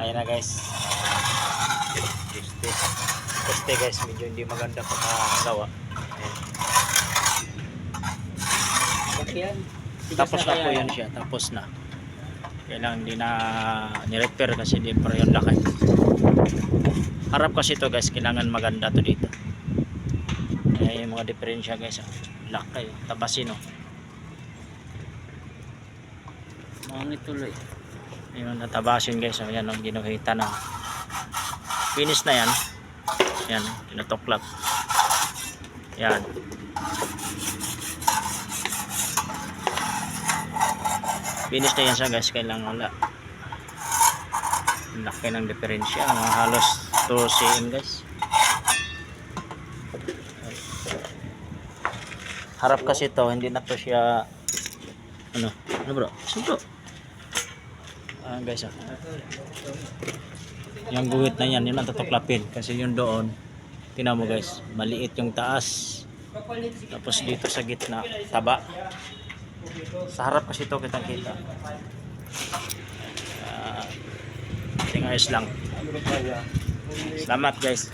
Ayan na guys. Este. Este guys, medyo hindi maganda pagkagawa. Ayan. Tapos na po yun siya. Tapos na. Kailangan hindi na ni-repair kasi di pa yung laki. Harap kasi to guys, kailangan maganda to dito. Ayan yung mga diferensya guys. oh. Laki. Tabasin oh. Mangit tuloy. Ayun, natabasin guys. So, yan ang ginukita na. Finish na yan. Yan, tinatuklap. Yan. Finish na yan siya guys. Kailangan wala. Laki ng diferensya. Mga halos 2 cm guys. Harap kasi to hindi na to siya ano? Ano bro? Saan bro? Ah, guys, ah. Yung guhit na yan, yun ang tutuklapin. Kasi yung doon, tinan mo guys, maliit yung taas. Tapos dito sa gitna, taba. Sa harap kasi ito kitang kita. Uh, ayos lang. Salamat guys.